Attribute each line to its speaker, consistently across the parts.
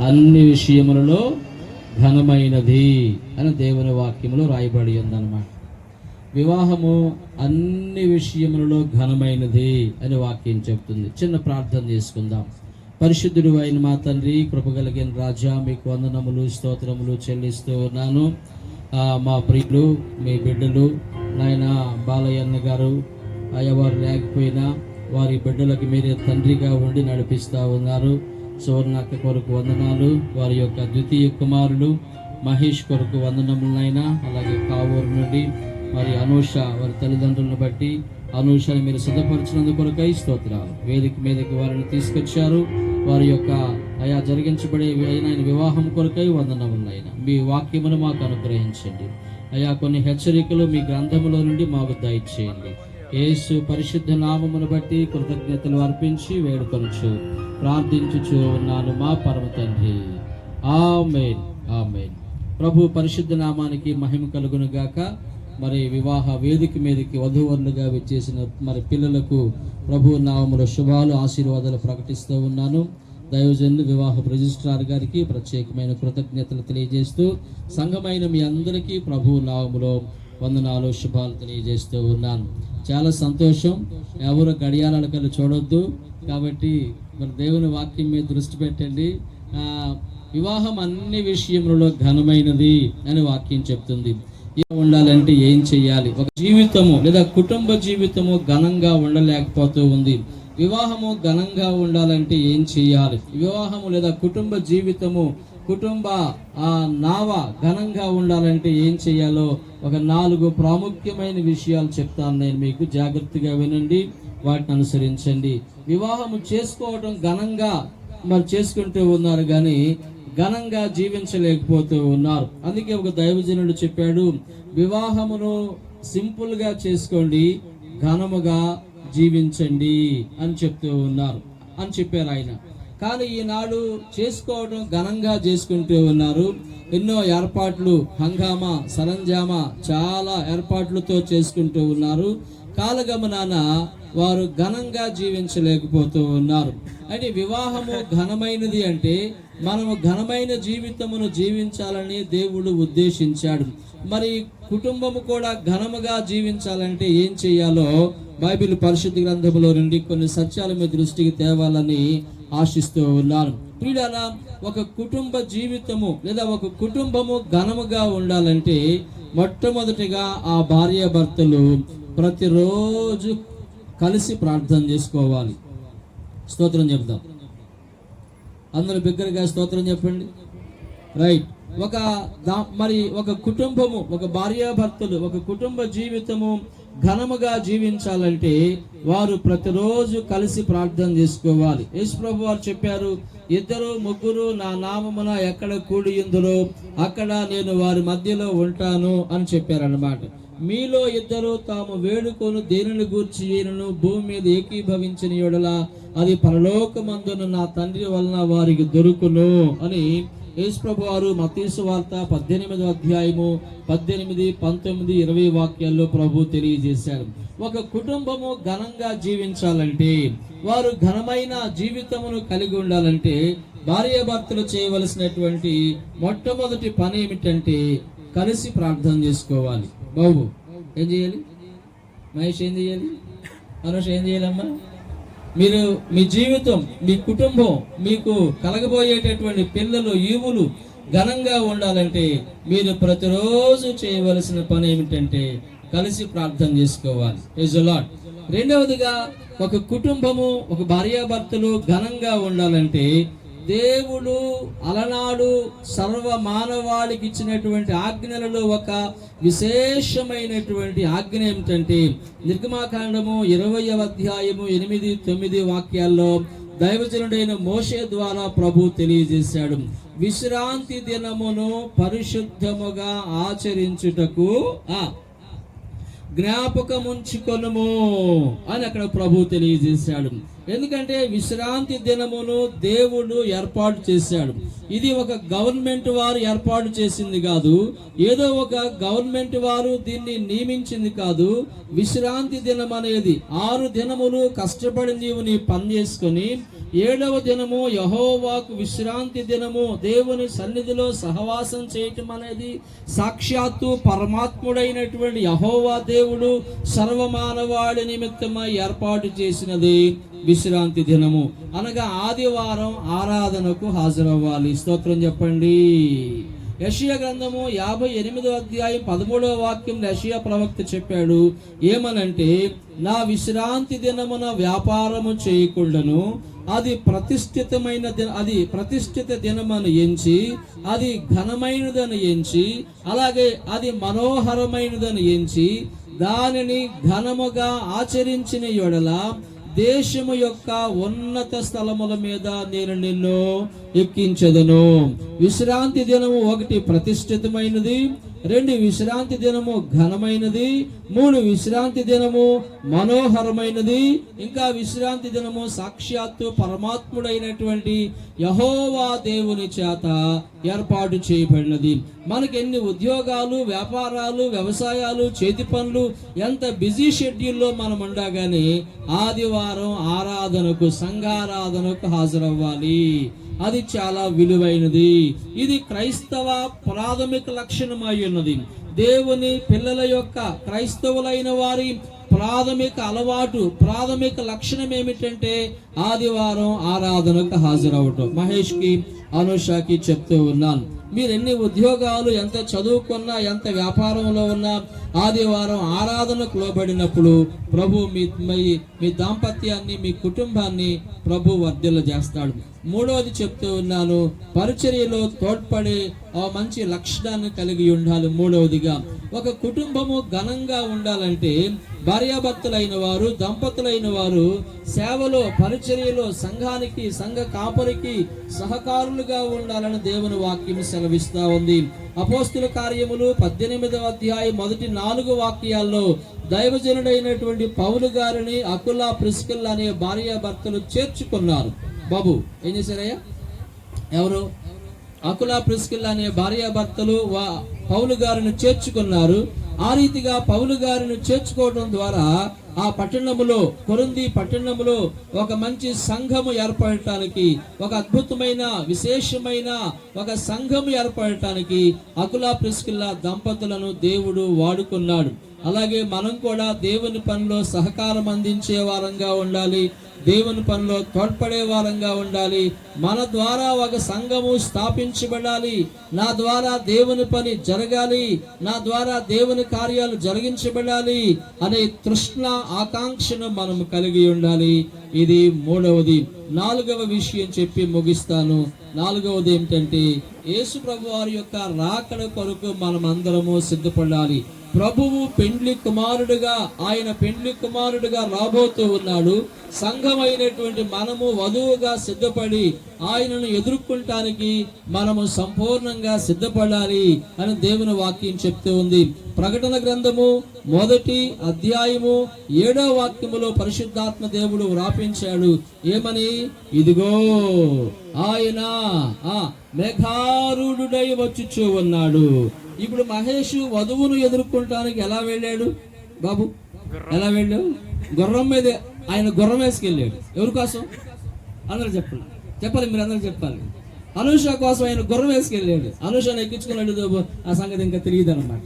Speaker 1: అన్ని విషయములలో ఘనమైనది అని దేవుని వాక్యములో రాయబడి ఉందన్నమాట. వివాహము అన్ని విషయములలో ఘనమైనది అని వాక్యం చెప్తుంది. చిన్న ప్రార్థన చేసుకుందాం. పరిశుద్ధుడు అయిన మా తండ్రి కృపగలిగిన రాజా మీకు వందనములు స్తోత్రములు చెల్లిస్తూ ఉన్నాను. మా ప్రియులు మీ బిడ్డలు నాయన బాలయ్యన్న గారు అయ్యవారు లేకపోయినా వారి బిడ్డలకు మీరే తండ్రిగా ఉండి నడిపిస్తూ ఉన్నారు. సువర్ణక్క కొరకు వందనాలు. వారి యొక్క ద్వితీయ కుమారుడు మహేష్ కొరకు వందనములైనా అలాగే కావూరు నుండి మరి అనూష వారి తల్లిదండ్రులను బట్టి అనూషని మీరు సిద్ధపరిచినందుకు కొరకై స్తోత్రాలు. వేదిక మీదకి వారిని తీసుకొచ్చారు. వారి యొక్క అయా జరిగించబడే అయిన వివాహం కొరకై వందనములైన మీ వాక్యమును మాకు అనుగ్రహించండి. అయా కొన్ని హెచ్చరికలు మీ గ్రంథములో నుండి మాకు దయచేయండి. యేసు పరిశుద్ధ నామమును బట్టి కృతజ్ఞతలు అర్పించి వేడుకొనుచు ప్రార్థించుచు ఉన్నాను మా పరమ తండ్రి ఆమెన్. ఆమెన్. ప్రభు పరిశుద్ధ నామానికి మహిమ కలుగును గాక మరి వివాహ వేదిక మీదకి వధువరులుగా వచ్చేసిన మరి పిల్లలకు ప్రభు నామముల శుభాలు ఆశీర్వాదాలు ప్రకటిస్తూ ఉన్నాను. దైవజనులు వివాహ రిజిస్ట్రార్ గారికి ప్రత్యేకమైన కృతజ్ఞతలు తెలియజేస్తూ సంఘమైన మీ అందరికీ ప్రభు నామములో వందనాలు శుభాలు తెలియజేస్తూ ఉన్నాను. చాలా సంతోషం. ఎవరు గడియారాలకల్లా చూడొద్దు. కాబట్టి మరి దేవుని వాక్యం మీద దృష్టి పెట్టండి. వివాహం అన్ని విషయములలో ఘనమైనది అని వాక్యం చెప్తుంది. ఉండాలంటే ఏం చేయాలి ఒక జీవితము లేదా కుటుంబ జీవితము ఘనంగా ఉండలేకపోతూ ఉంది. వివాహము ఘనంగా ఉండాలంటే ఏం చేయాలి? వివాహము లేదా కుటుంబ జీవితము కుటుంబ ఆ నావ ఘనంగా ఉండాలంటే ఏం చేయాలో ఒక నాలుగు ప్రాముఖ్యమైన విషయాలు చెప్తాను నేను మీకు. జాగ్రత్తగా వినండి వాటిని అనుసరించండి. వివాహము చేసుకోవడం ఘనంగా మరి చేసుకుంటూ ఉన్నారు కానీ ఘనంగా జీవించలేకపోతూ ఉన్నారు. అందుకే ఒక దైవజనుడు చెప్పాడు వివాహమును సింపుల్గా చేసుకోండి ఘనముగా జీవించండి అని చెప్తూ ఉన్నారు అని చెప్పారు ఆయన. కానీ ఈనాడు చేసుకోవడం ఘనంగా చేసుకుంటూ ఉన్నారు. ఎన్నో ఏర్పాట్లు హంగామా సరంజామా చాలా ఏర్పాట్లతో చేసుకుంటూ ఉన్నారు. కాలగమనాన వారు ఘనంగా జీవించలేకపోతూ ఉన్నారు. అంటే వివాహము ఘనమైనది అంటే మనము ఘనమైన జీవితమును జీవించాలని దేవుడు ఉద్దేశించాడు. మరి కుటుంబము కూడా ఘనముగా జీవించాలంటే ఏం చేయాలో బైబిల్ పరిశుద్ధ గ్రంథంలో నుండి కొన్ని సత్యాల మీద దృష్టికి తేవాలని ఆశిస్తూ ఉన్నాను. ప్రియులారా ఒక కుటుంబ జీవితము లేదా ఒక కుటుంబము ఘనముగా ఉండాలంటే మొట్టమొదటిగా ఆ భార్యాభర్తలు ప్రతిరోజు కలిసి ప్రార్థన చేసుకోవాలి. స్తోత్రం చెప్దాం. అందరూ బిగ్గరగా స్తోత్రం చెప్పండి. రైట్. ఒక దా- మరి ఒక కుటుంబము ఒక భార్యాభర్తలు ఒక కుటుంబ జీవితము ఘనముగా జీవించాలంటే వారు ప్రతిరోజు కలిసి ప్రార్థన చేసుకోవాలి. యేసు వారు చెప్పారు ఇద్దరు ముగ్గురు నా నామమున ఎక్కడ కూడి ఇందులో అక్కడ నేను వారి మధ్యలో ఉంటాను అని చెప్పారన్నమాట. మీలో ఇద్దరు తాము వేడుకొని దేనిని గూర్చి ఈయనను భూమి మీద ఏకీభవించిన యెడల అది పరలోకమందున నా తండ్రి వలన వారికి దొరుకును అని యేసుప్రభు వారు మతీసు వార్త పద్దెనిమిదో అధ్యాయము పద్దెనిమిది పంతొమ్మిది ఇరవై వాక్యాల్లో ప్రభు తెలియజేశారు ఒక కుటుంబము ఘనంగా జీవించాలంటే వారు ఘనమైన జీవితమును కలిగి ఉండాలంటే భార్యాభర్తలు చేయవలసినటువంటి మొట్టమొదటి పని ఏమిటంటే కలిసి ప్రార్థన చేసుకోవాలి. బాబు ఏం చేయాలి? మహేష్ ఏం చేయాలి? అనుష ఏం చేయాలమ్మా? మీరు మీ జీవితం మీ కుటుంబం మీకు కలగబోయేటటువంటి పిల్లలు ఈవులు ఘనంగా ఉండాలంటే మీరు ప్రతిరోజు చేయవలసిన పని ఏమిటంటే కలిసి ప్రార్థన చేసుకోవాలి. ఇజ్ లాట్ రెండవదిగా ఒక కుటుంబము ఒక భార్యాభర్తలు ఘనంగా ఉండాలంటే దేవుడు అలనాడు సర్వ మానవాళికి ఇచ్చినటువంటి ఆజ్ఞలలో ఒక విశేషమైనటువంటి ఆజ్ఞ ఏమిటంటే నిర్గమాకాండము ఇరవై అధ్యాయము ఎనిమిది తొమ్మిది వాక్యాల్లో దైవజనుడైన మోషే ద్వారా ప్రభు తెలియజేశాడు. విశ్రాంతి దినమును పరిశుద్ధముగా ఆచరించుటకు ఆ జ్ఞాపకముంచుకొనుము అని అక్కడ ప్రభు తెలియజేశాడు. ఎందుకంటే విశ్రాంతి దినమును దేవుడు ఏర్పాటు చేశాడు. ఇది ఒక గవర్నమెంట్ వారు ఏర్పాటు చేసింది కాదు ఏదో ఒక గవర్నమెంట్ వారు దీన్ని నియమించింది కాదు. విశ్రాంతి దినం అనేది ఆరు దినములు కష్టపడి నీవు నీ పని చేసుకొని ఏడవ దినము యహోవాకు విశ్రాంతి దినము. దేవుని సన్నిధిలో సహవాసం చేయటం అనేది సాక్షాత్తు పరమాత్ముడైనటువంటి యహోవా దేవుడు సర్వమానవాడి నిమిత్తమై ఏర్పాటు చేసినది విశ్రాంతి దినము. అనగా ఆదివారం ఆరాధనకు హాజరవ్వాలి. స్తోత్రం చెప్పండి. యషియా గ్రంథము యాభై ఎనిమిదో అధ్యాయం పదమూడవ వాక్యం యషియా ప్రవక్త చెప్పాడు ఏమనంటే నా విశ్రాంతి దినమున వ్యాపారము చేయకుండాను అది ప్రతిష్ఠితమైన దిన అది ప్రతిష్ఠిత దినమని ఎంచి అది ఘనమైనదని ఎంచి అలాగే అది మనోహరమైనదని ఎంచి దానిని ఘనముగా ఆచరించిన యొడల దేశము యొక్క ఉన్నత స్థలముల మీద నేను నిన్ను ఎక్కించదను. విశ్రాంతి దినము ఒకటి ప్రతిష్ఠితమైనది. రెండు విశ్రాంతి దినము ఘనమైనది మూడు విశ్రాంతి దినము మనోహరమైనది ఇంకా విశ్రాంతి దినము సాక్షాత్తు పరమాత్ముడైనటువంటి యహోవా దేవుని చేత ఏర్పాటు చేయబడినది. మనకి ఎన్ని ఉద్యోగాలు వ్యాపారాలు వ్యవసాయాలు చేతి పనులు ఎంత బిజీ షెడ్యూల్లో మనం ఉండగానే ఆదివారం ఆరాధనకు సంఘారాధనకు హాజరవ్వాలి. అది చాలా విలువైనది. ఇది క్రైస్తవ ప్రాథమిక లక్షణమై ఉన్నది. దేవుని పిల్లల యొక్క క్రైస్తవులైన వారి ప్రాథమిక అలవాటు ప్రాథమిక లక్షణం ఏమిటంటే ఆదివారం ఆరాధనకు హాజరవటం. మహేష్కి అనుషాకి చెప్తూ ఉన్నాను. మీరు ఎన్ని ఉద్యోగాలు ఎంత చదువుకున్నా ఎంత వ్యాపారంలో ఉన్నా ఆదివారం ఆరాధనకు లోబడినప్పుడు ప్రభు మీ మీ- మీ దాంపత్యాన్ని మీ కుటుంబాన్ని ప్రభు వర్ధిల్ల చేస్తాడు. మూడవది చెప్తూ ఉన్నాను పరిచర్యలో తోడ్పడే ఆ మంచి లక్షణాన్ని కలిగి ఉండాలి మూడవదిగా ఒక కుటుంబము ఘనంగా ఉండాలంటే భార్యాభర్తలైన వారు దంపతులైన వారు సేవలో పరిచర్యలో సంఘానికి సంఘ కాపరికి సహకారులుగా ఉండాలని దేవుని వాక్యం సెలవిస్తూ ఉంది. అపోస్తుల కార్యములు పద్దెనిమిదవ అధ్యాయం మొదటి నాలుగు వాక్యాల్లో దైవజనుడైనటువంటి పౌలు గారిని అకులా ప్రిస్కిల్ అనే భార్యాభర్తలు చేర్చుకున్నారు. బాబు ఏం చేశారయ్యా? ఎవరు? అకులా ప్రిస్కిల్ అనే భార్యాభర్తలు వా పౌలు గారిని చేర్చుకున్నారు. ఆ రీతిగా పౌలు గారిని చేర్చుకోవడం ద్వారా ఆ పట్టణములో కొరింది పట్టణములో ఒక మంచి సంఘము ఏర్పడటానికి ఒక అద్భుతమైన విశేషమైన ఒక సంఘము ఏర్పడటానికి అకులా ప్రిస్కిల్లా దంపతులను దేవుడు వాడుకున్నాడు. అలాగే మనం కూడా దేవుని పనిలో సహకారం అందించే వారంగా ఉండాలి. దేవుని పనిలో తోడ్పడే వారంగా ఉండాలి. మన ద్వారా ఒక సంఘము స్థాపించబడాలి. నా ద్వారా దేవుని పని జరగాలి. నా ద్వారా దేవుని కార్యాలు జరిగించబడాలి అనే తృష్ణ ఆకాంక్షను మనం కలిగి ఉండాలి. ఇది మూడవది. నాలుగవ విషయం చెప్పి ముగిస్తాను. నాలుగవది ఏమిటంటే యేసు ప్రభు వారి యొక్క రాకడ కొరకు మనం అందరము సిద్ధపడాలి. ప్రభువు పెండ్లి కుమారుడుగా ఆయన పెండ్లి కుమారుడుగా రాబోతూ ఉన్నాడు. సంఘమైనటువంటి మనము వధువుగా సిద్ధపడి ఆయనను ఎదుర్కొంటానికి మనము సంపూర్ణంగా సిద్ధపడాలి అని దేవుని వాక్యం చెప్తూ ఉంది. ప్రకటన గ్రంథము మొదటి అధ్యాయము ఏడో వాక్యములో పరిశుద్ధాత్మ దేవుడు వ్రాపించాడు. ఏమని? ఇదిగో ఆయన ఆ మేఘారుడై వచ్చుచూ ఉన్నాడు. ఇప్పుడు మహేష్ వధువును ఎదుర్కొంటానికి ఎలా వెళ్ళాడు? బాబు ఎలా వెళ్ళాడు? గుర్రం మీద ఆయన గుర్రం వేసుకెళ్ళాడు. ఎవరి కోసం? అందరూ చెప్పండి. చెప్పాలి మీరు అందరూ చెప్పాలి. అనుష కోసం ఆయన గుర్రం వేసుకెళ్ళాడు. అనుషను ఎక్కించుకున్నాడు ఆ సంగతి ఇంకా తెలియదు అనమాట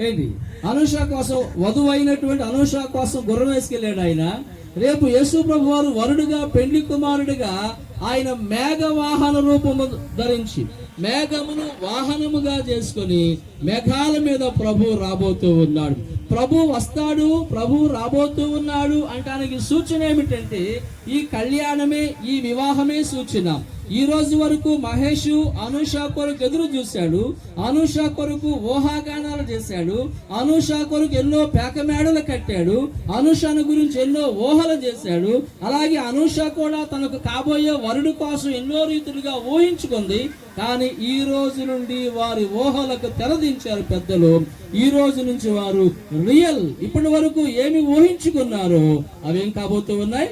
Speaker 1: ఏంటి? అనుష కోసం వధువు అయినటువంటి అనుష కోసం గుర్రం వేసుకెళ్ళాడు ఆయన. రేపు యేసు ప్రభు వారు వరుడుగా పెండ్లి కుమారుడిగా ఆయన మేఘ వాహన రూపము ధరించి మేఘమును వాహనముగా చేసుకొని మేఘాల మీద ప్రభు రాబోతూ ఉన్నాడు. ప్రభు వస్తాడు ప్రభు రాబోతూ ఉన్నాడు అంటానికి సూచన ఏమిటంటే ఈ కళ్యాణమే ఈ వివాహమే సూచన. ఈ రోజు వరకు మహేష్ అనుష కొరకు ఎదురు చూశాడు. అనుషా కొరకు ఊహాగానాలు చేశాడు. అనుష కొరకు ఎన్నో పేక మేడలు కట్టాడు. అనుషను గురించి ఎన్నో ఊహలు చేశాడు. అలాగే అనుష కూడా తనకు కాబోయే వరుడు కోసం ఎన్నో రీతులుగా ఊహించుకుంది. కానీ ఈ రోజు నుండి వారి ఊహలకు తెరదించారు పెద్దలు. ఈ రోజు నుంచి వారు రియల్. ఇప్పటి వరకు ఏమి ఊహించుకున్నారో అవేం కాబోతూ ఉన్నాయి?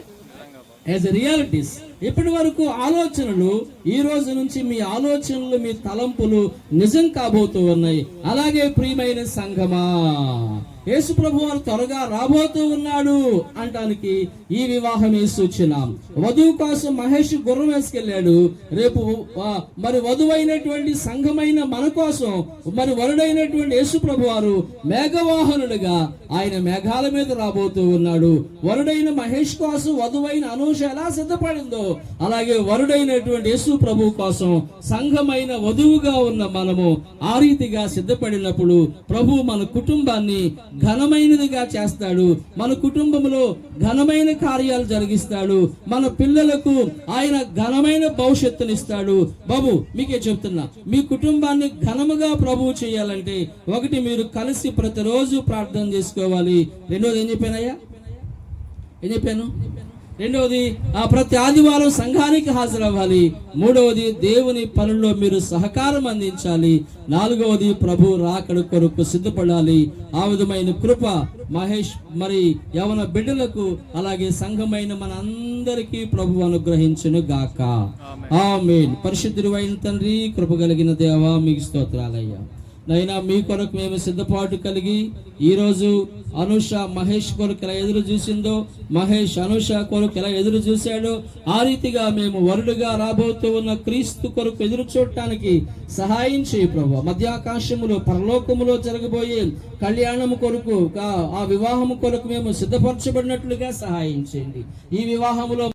Speaker 1: యాజ్ రియాలిటీస్ ఇప్పటి వరకు ఆలోచనలు ఈ రోజు నుంచి మీ ఆలోచనలు మీ తలంపులు నిజం కాబోతూ ఉన్నాయి. అలాగే ప్రియమైన సంఘమా యేసు ప్రభు వారు త్వరగా రాబోతూ ఉన్నాడు అంటానికి ఈ వివాహమే సూచన. వధువు కోసం మహేష్ గుర్రం వేసుకెళ్ళాడు. రేపు మరి వధువైనటువంటి సంఘమైన మన కోసం మరి వరుడైనటువంటి యేసు ప్రభు వారు మేఘవాహనుడుగా ఆయన మేఘాల మీద రాబోతూ ఉన్నాడు. వరుడైన మహేష్ కోసం వధువైన అనూష ఎలా సిద్ధపడిందో అలాగే వరుడైనటువంటి యేసు ప్రభు కోసం సంఘమైన వధువుగా ఉన్న మనము ఆ రీతిగా సిద్ధపడినప్పుడు ప్రభు మన కుటుంబాన్ని ఘనమైనదిగా చేస్తాడు. మన కుటుంబంలో ఘనమైన కార్యాలు జరిగిస్తాడు. మన పిల్లలకు ఆయన ఘనమైన భవిష్యత్తునిస్తాడు. బాబు మీకే చెప్తున్నా. మీ కుటుంబాన్ని ఘనముగా ప్రభువు చేయాలంటే ఒకటి మీరు కలిసి ప్రతిరోజు ప్రార్థన చేసుకోవాలి. రెండోది ఏం చెప్పానయ్యా? ఏం చెప్పాను? రెండవది ఆ ప్రతి ఆదివారం సంఘానికి హాజరవ్వాలి. మూడవది దేవుని పనుల్లో మీరు సహకారం అందించాలి. నాలుగవది ప్రభు రాకడ కొరకు సిద్ధపడాలి. ఆ విధమైన కృప మహేష్ మరి యవన బిడ్డలకు అలాగే సంఘమైన మన అందరికీ ప్రభు అనుగ్రహించును గాక. ఆమేన్. పరిశుద్ధుడు అయిన తండ్రి కృప కలిగిన దేవా మీకు స్తోత్రాలయ్యా. నైనా మీ కొరకు మేము సిద్ధపాటు కలిగి ఈరోజు అనుష మహేష్ కొరకు ఎలా ఎదురు చూసిందో మహేష్ అనుష కొరకు ఎలా ఎదురు చూశాడో ఆ రీతిగా మేము వరుడుగా రాబోతూ ఉన్న క్రీస్తు కొరకు ఎదురు చూడటానికి సహాయం చేయి ప్రభు. మధ్యాకాశములో పరలోకములో జరగబోయే కళ్యాణము కొరకు ఆ- ఆ వివాహము కొరకు మేము సిద్ధపరచబడినట్లుగా సహాయం చేయండి. ఈ వివాహములో